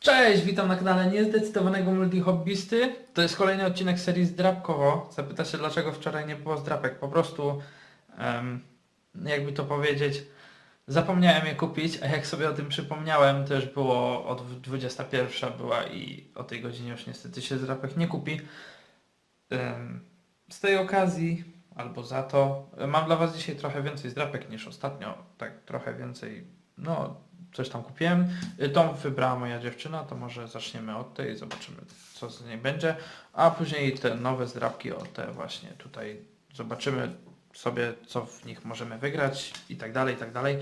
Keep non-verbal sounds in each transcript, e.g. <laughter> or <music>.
Cześć, witam na kanale Niezdecydowanego Multihobbysty. To jest kolejny odcinek serii Zdrabkowo. Zapyta się dlaczego wczoraj nie było zdrapek. Po prostu, em, jakby to powiedzieć, zapomniałem je kupić, a jak sobie o tym przypomniałem, to już było od 21 była i o tej godzinie już niestety się zdrapek nie kupi. Em, z tej okazji, albo za to, mam dla Was dzisiaj trochę więcej zdrapek niż ostatnio. Tak, trochę więcej, no, coś tam kupiłem. Y, Tą wybrała moja dziewczyna, to może zaczniemy od tej, zobaczymy co z niej będzie, a później te nowe zdrabki, o te właśnie tutaj zobaczymy sobie co w nich możemy wygrać i tak dalej, i tak dalej.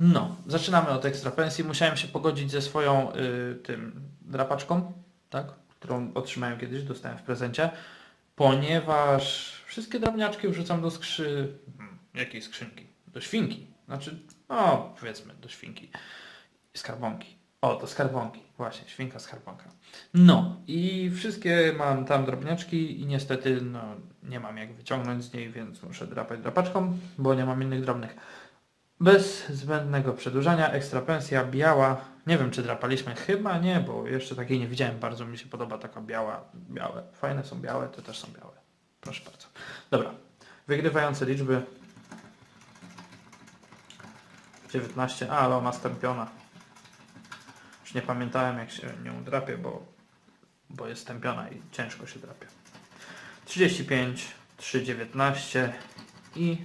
No, zaczynamy od ekstra pensji. Musiałem się pogodzić ze swoją y, tym drapaczką, tak, którą otrzymałem kiedyś, dostałem w prezencie, ponieważ wszystkie drobniaczki wrzucam do skrzy... hmm, jakiej skrzynki? Do świnki. Znaczy, no powiedzmy, do świnki. Skarbonki. O, do skarbonki. Właśnie, świnka skarbonka. No i wszystkie mam tam drobniaczki i niestety no, nie mam jak wyciągnąć z niej, więc muszę drapać drapaczką, bo nie mam innych drobnych. Bez zbędnego przedłużania, ekstra pensja biała. Nie wiem czy drapaliśmy, chyba nie, bo jeszcze takiej nie widziałem. Bardzo mi się podoba taka biała, białe. Fajne są białe, te też są białe. Proszę bardzo. Dobra, wygrywające liczby 19, a, ale ona stępiona. Już nie pamiętałem jak się nią drapie, bo, bo jest stępiona i ciężko się drapie. 35, 3, 19 i,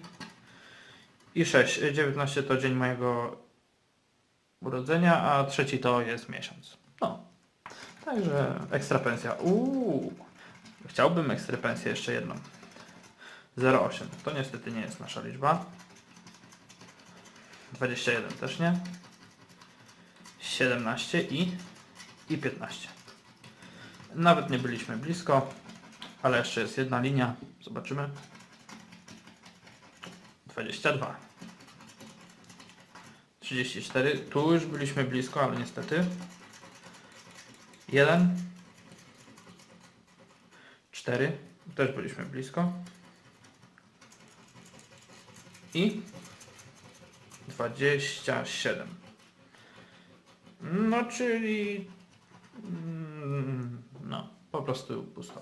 i 6. 19 to dzień mojego urodzenia, a trzeci to jest miesiąc. No. Także ekstra pensja. Uuu. Chciałbym ekstra pensję jeszcze jedną. 0,8. To niestety nie jest nasza liczba. 21 też nie. 17 i, i 15. Nawet nie byliśmy blisko, ale jeszcze jest jedna linia. Zobaczymy. 22. 34. Tu już byliśmy blisko, ale niestety. 1. 4. Też byliśmy blisko. I 27. No, czyli. mm, No, po prostu pusto.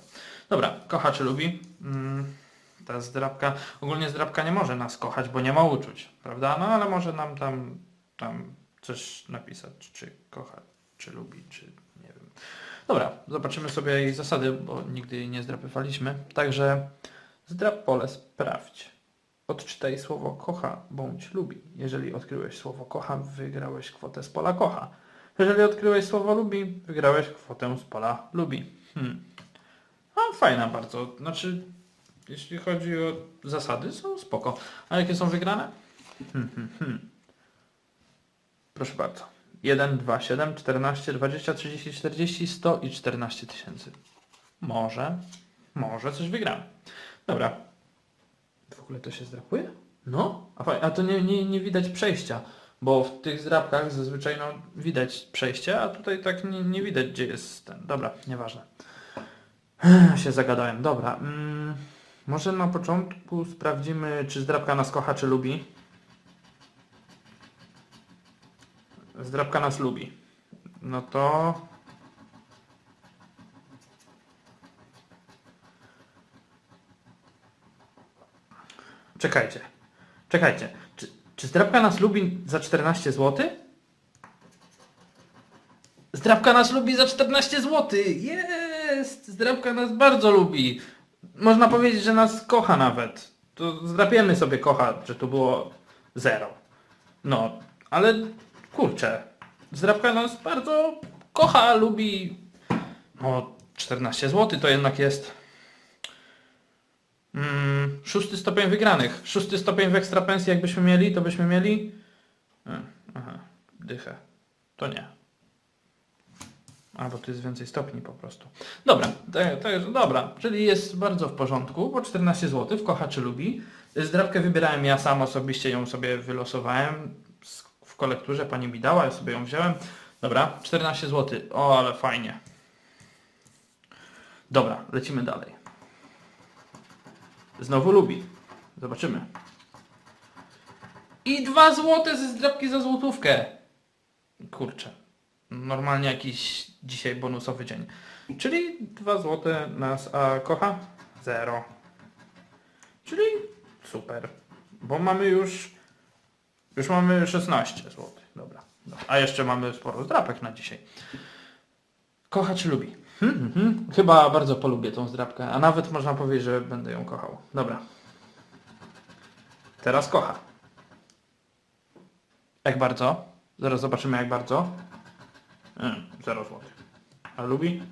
Dobra, kocha czy lubi? Mm, Ta zdrabka. Ogólnie zdrabka nie może nas kochać, bo nie ma uczuć, prawda? No ale może nam tam, tam coś napisać, czy kocha, czy lubi, czy nie wiem. Dobra, zobaczymy sobie jej zasady, bo nigdy jej nie zdrapywaliśmy. Także zdrap pole sprawdź. Odczytaj słowo kocha bądź lubi. Jeżeli odkryłeś słowo kocha, wygrałeś kwotę z pola kocha. Jeżeli odkryłeś słowo lubi, wygrałeś kwotę z pola lubi. Hmm. No, fajna bardzo. Znaczy, jeśli chodzi o zasady, są spoko. A jakie są wygrane? Hmm, hmm, hmm. Proszę bardzo. 1, 2, 7, 14, 20, 30, 40, 100 i 14 tysięcy. Może, może coś wygramy. Dobra, ogóle to się zdrapuje? No, a, faj- a to nie, nie, nie widać przejścia, bo w tych zdrapkach zazwyczaj no, widać przejście, a tutaj tak nie, nie widać gdzie jest ten. Dobra, nieważne. <sighs> Się zagadałem. Dobra, mm, może na początku sprawdzimy, czy zdrapka nas kocha, czy lubi. Zdrapka nas lubi. No to... Czekajcie. Czekajcie. Czy, czy zdrabka nas lubi za 14 zł? Zdrabka nas lubi za 14 zł! Jest! Zdrabka nas bardzo lubi. Można powiedzieć, że nas kocha nawet. To zdrapiemy sobie kocha, że to było zero. No, ale kurczę. Zdrabka nas bardzo kocha, lubi. No, 14 zł to jednak jest. Mm, szósty stopień wygranych. Szósty stopień w ekstra pensji jakbyśmy mieli, to byśmy mieli... E, Aha, dychę. To nie. A, bo tu jest więcej stopni po prostu. Dobra, to, jest, dobra, czyli jest bardzo w porządku, bo 14 zł w kocha czy lubi. Zdrabkę wybierałem ja sam osobiście, ją sobie wylosowałem w kolekturze, pani mi dała, ja sobie ją wziąłem. Dobra, 14 zł. O, ale fajnie. Dobra, lecimy dalej. Znowu lubi. Zobaczymy. I dwa złote ze zdrabki za złotówkę. Kurczę. normalnie jakiś dzisiaj bonusowy dzień. Czyli 2 zł nas a kocha? 0. Czyli super. Bo mamy już już mamy 16 zł. Dobra. A jeszcze mamy sporo zdrapek na dzisiaj. Kocha czy lubi? Hmm, hmm. Chyba bardzo polubię tą zdrapkę, a nawet można powiedzieć, że będę ją kochał. Dobra. Teraz kocha. Jak bardzo? Zaraz zobaczymy jak bardzo. Hmm, 0 zł. A lubi?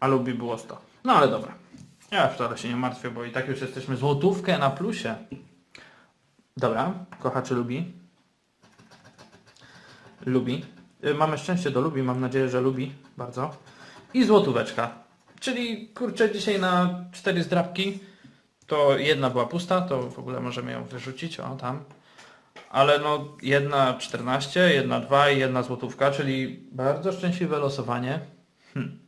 A lubi było 100. No ale dobra. Ja wcale się nie martwię, bo i tak już jesteśmy złotówkę na plusie. Dobra, kocha czy lubi? Lubi. Y, Mamy szczęście do lubi, mam nadzieję, że lubi bardzo. I złotóweczka. Czyli kurczę dzisiaj na cztery zdrabki to jedna była pusta, to w ogóle możemy ją wyrzucić, o tam. Ale no jedna 14, jedna 2 i jedna złotówka, czyli bardzo szczęśliwe losowanie. Hm.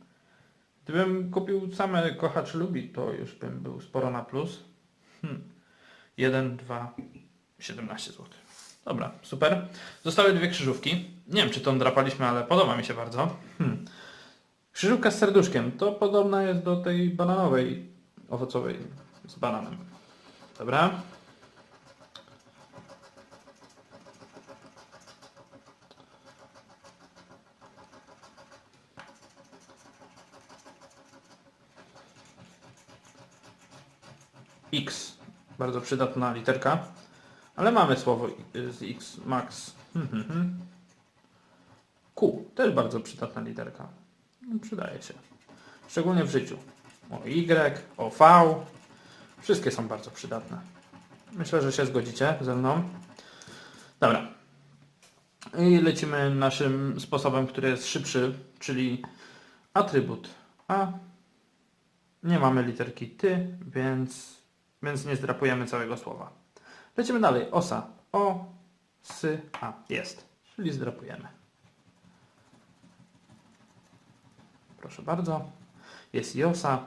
Gdybym kupił same kocha czy lubi, to już bym był sporo na plus. Hm. 1, 2, 17 zł. Dobra, super. Zostały dwie krzyżówki. Nie wiem, czy tą drapaliśmy, ale podoba mi się bardzo. Hmm. Krzyżówka z serduszkiem. To podobna jest do tej bananowej, owocowej z bananem. Dobra. X. Bardzo przydatna literka. Ale mamy słowo z X, max. Hmm, hmm, hmm. Q, też bardzo przydatna literka. No, Przydaje się. Szczególnie w życiu. O Y, o V. Wszystkie są bardzo przydatne. Myślę, że się zgodzicie ze mną. Dobra. I lecimy naszym sposobem, który jest szybszy, czyli atrybut A. Nie mamy literki ty, więc, więc nie zdrapujemy całego słowa. Lecimy dalej. Osa. O, sy, a. Jest. Czyli zdrapujemy. Proszę bardzo. Jest i osa.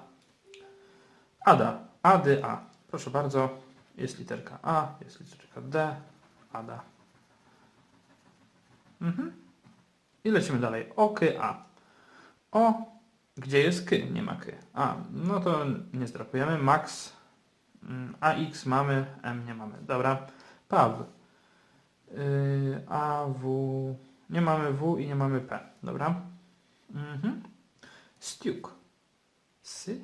Ada. Ady, a. Proszę bardzo. Jest literka A, jest literka D. Ada. Mhm. I lecimy dalej. Oky, a. O, gdzie jest ky? Nie ma ky. A, no to nie zdrapujemy. Max. AX mamy, M nie mamy. Dobra. Paw. Yy, A, W. Nie mamy W i nie mamy P. Dobra. Mhm. Stiuk. Sy.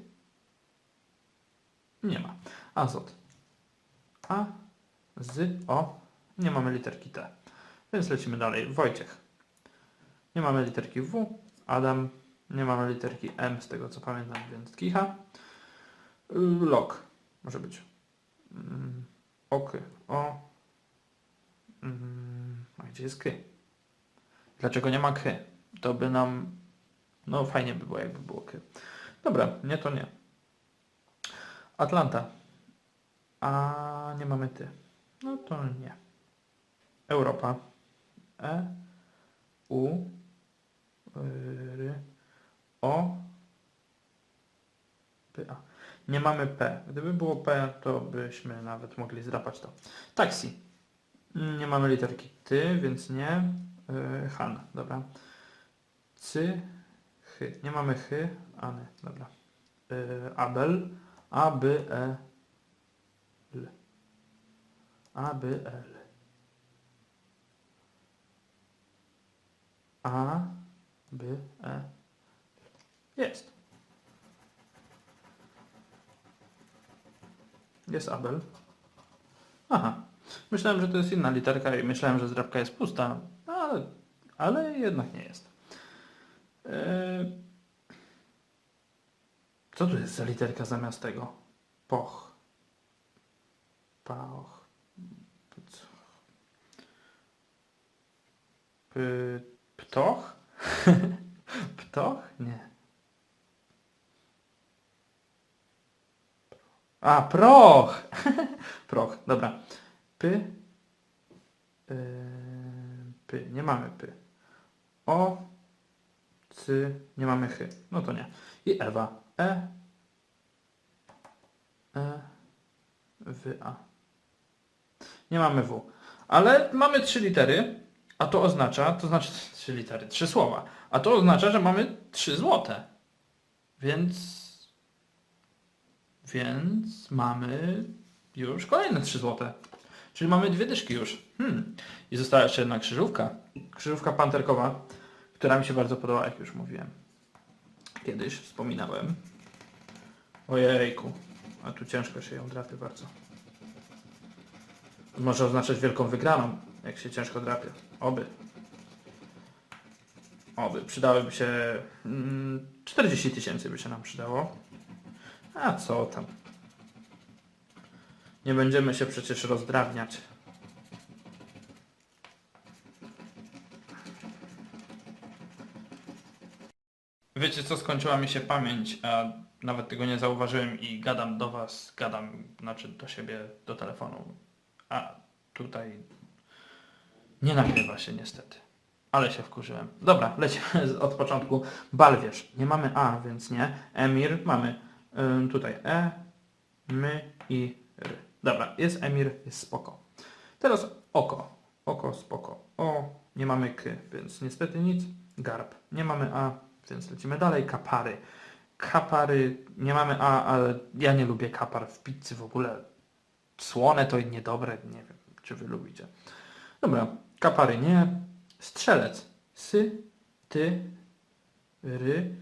Nie ma. Azot. A, z, o. Nie mamy literki T. Więc lecimy dalej. Wojciech. Nie mamy literki W. Adam. Nie mamy literki M z tego co pamiętam, więc kicha. Lok. Może być. Mm, Oky. O. Mm, A gdzie jest ky? Dlaczego nie ma ky? To by nam... No fajnie by było, jakby było ky. Dobra, nie to nie. Atlanta. A nie mamy ty. No to nie. Europa. E. U. R. O. P. A. Nie mamy P. Gdyby było P, to byśmy nawet mogli zdrapać to. Taksi. Nie mamy literki ty, więc nie. Yy, Han, dobra. Cy. Chy. Nie mamy chy. Any, dobra. Yy, Abel. A, B, E, L. A, B, L. A, B, E. Jest. Jest Abel. Aha. Myślałem, że to jest inna literka i myślałem, że zdrabka jest pusta, ale, ale jednak nie jest. Eee, co tu jest za literka zamiast tego? Poch. Pach. Pc- P, ptoch? <laughs> Ptoch? Nie. A, proch! <laughs> proch, dobra. Py. Yy, py. Nie mamy py. O. Cy. Nie mamy chy. No to nie. I Ewa. E. E. W. A. Nie mamy W. Ale mamy trzy litery. A to oznacza, to znaczy trzy litery, trzy słowa. A to oznacza, że mamy trzy złote. Więc... Więc mamy już kolejne trzy złote. Czyli mamy dwie dyszki już. Hmm. I została jeszcze jedna krzyżówka. Krzyżówka panterkowa, która mi się bardzo podoba, jak już mówiłem. Kiedyś wspominałem. Ojejku. A tu ciężko się ją drapie bardzo. Może oznaczać wielką wygraną, jak się ciężko drapie. Oby. Oby. Przydałyby się... Mm, 40 tysięcy by się nam przydało. A co tam. Nie będziemy się przecież rozdrabniać. Wiecie co, skończyła mi się pamięć, a nawet tego nie zauważyłem i gadam do was, gadam, znaczy do siebie, do telefonu. A tutaj nie nagrywa się niestety. Ale się wkurzyłem. Dobra, lecimy <laughs> od początku. Balwierz. Nie mamy A, więc nie. Emir mamy tutaj E, my i R. Dobra, jest Emir, jest spoko. Teraz oko. Oko, spoko. O, nie mamy K, więc niestety nic. Garb. Nie mamy A, więc lecimy dalej. Kapary. Kapary, nie mamy A, ale ja nie lubię kapar w pizzy w ogóle. Słone to niedobre, nie wiem, czy wy lubicie. Dobra, kapary nie. Strzelec. Sy, ty, ry,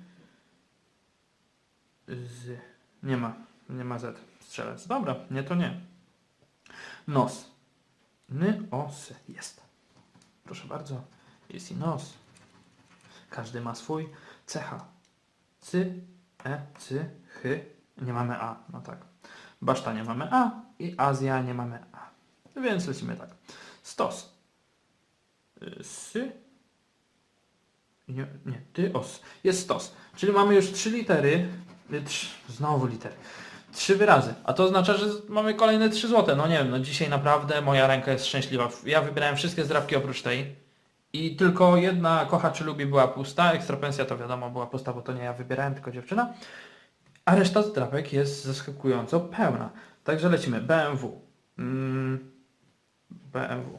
z. Nie ma, nie ma Z. Strzelec. Dobra, nie to nie. Nos. Ny, o, sy. Jest. Proszę bardzo. Jest i nos. Każdy ma swój. Cecha. Cy, e, cy, chy. Nie mamy A. No tak. Baszta nie mamy A i Azja nie mamy A. Więc lecimy tak. Stos. Sy. Nie, nie, ty, os. Jest stos. Czyli mamy już trzy litery. Znowu litery. Trzy wyrazy. A to oznacza, że mamy kolejne trzy złote. No nie wiem, no dzisiaj naprawdę moja ręka jest szczęśliwa. Ja wybierałem wszystkie zdrabki oprócz tej. I tylko jedna kocha czy lubi była pusta. Ekstrapensja to wiadomo była pusta, bo to nie ja wybierałem, tylko dziewczyna. A reszta zdrapek jest zaskakująco pełna. Także lecimy. BMW. Mm, BMW.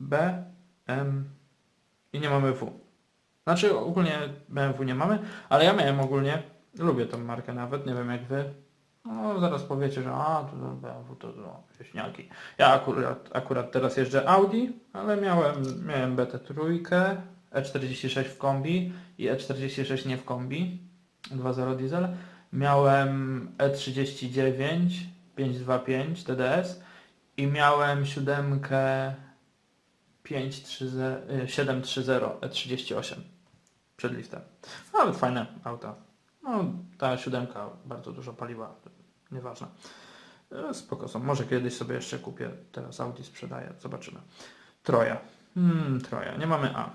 B, M i nie mamy W. Znaczy ogólnie BMW nie mamy, ale ja miałem ogólnie, lubię tą markę nawet, nie wiem jak wy. No zaraz powiecie, że a, to BMW to, to wieśniaki. Ja akurat, akurat teraz jeżdżę Audi, ale miałem, miałem BT3, E46 w kombi i E46 nie w kombi, 2.0 diesel. Miałem E E39 525 TDS i miałem siódemkę 530, y, 730 E38 przed liftem. Nawet fajne auta. No, ta siódemka bardzo dużo paliwa, nieważne. E, Spoko są. Może kiedyś sobie jeszcze kupię. Teraz Audi sprzedaję. Zobaczymy. Troja. Hmm, troja. Nie mamy A.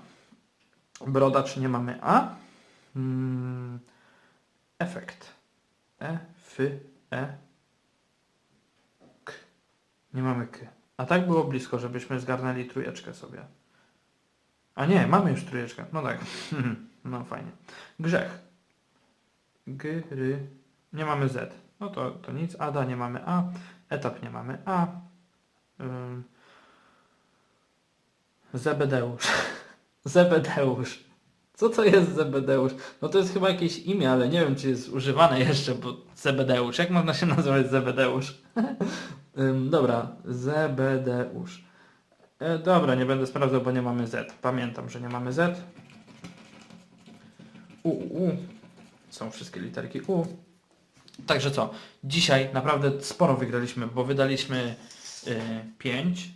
Brodacz nie mamy A. Hmm, efekt. E, F, E, K. Nie mamy K. A tak było blisko, żebyśmy zgarnęli trójeczkę sobie. A nie, mamy już trójeczkę. No tak. <laughs> No fajnie. Grzech. G, ry. Nie mamy Z. No to, to nic. Ada nie mamy A. Etap nie mamy A. Ym. Zebedeusz. <laughs> Zebedeusz. Co to jest Zebedeusz? No to jest chyba jakieś imię, ale nie wiem czy jest używane jeszcze, bo Zebedeusz. Jak można się <laughs> nazywać Zebedeusz? Dobra, Zebedeusz. E, dobra, nie będę sprawdzał, bo nie mamy Z. Pamiętam, że nie mamy Z. U, U, U. Są wszystkie literki U. Także co? Dzisiaj naprawdę sporo wygraliśmy, bo wydaliśmy y, 5,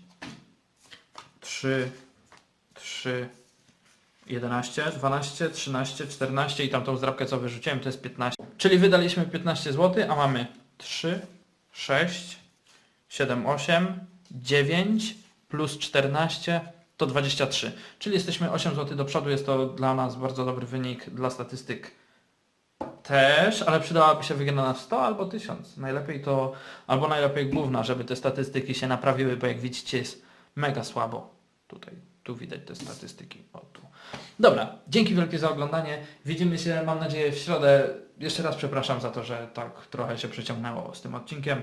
3, 3, 11, 12, 13, 14 i tamtą zdrabkę co wyrzuciłem to jest 15. Czyli wydaliśmy 15 zł, a mamy 3, 6, 7, 8, 9 plus 14 to 23. Czyli jesteśmy 8 zł do przodu. Jest to dla nas bardzo dobry wynik dla statystyk też, ale przydałaby się wygrana na 100 albo 1000. Najlepiej to, albo najlepiej główna, żeby te statystyki się naprawiły, bo jak widzicie jest mega słabo. Tutaj, tu widać te statystyki. O, tu. Dobra, dzięki wielkie za oglądanie. Widzimy się, mam nadzieję, w środę. Jeszcze raz przepraszam za to, że tak trochę się przeciągnęło z tym odcinkiem.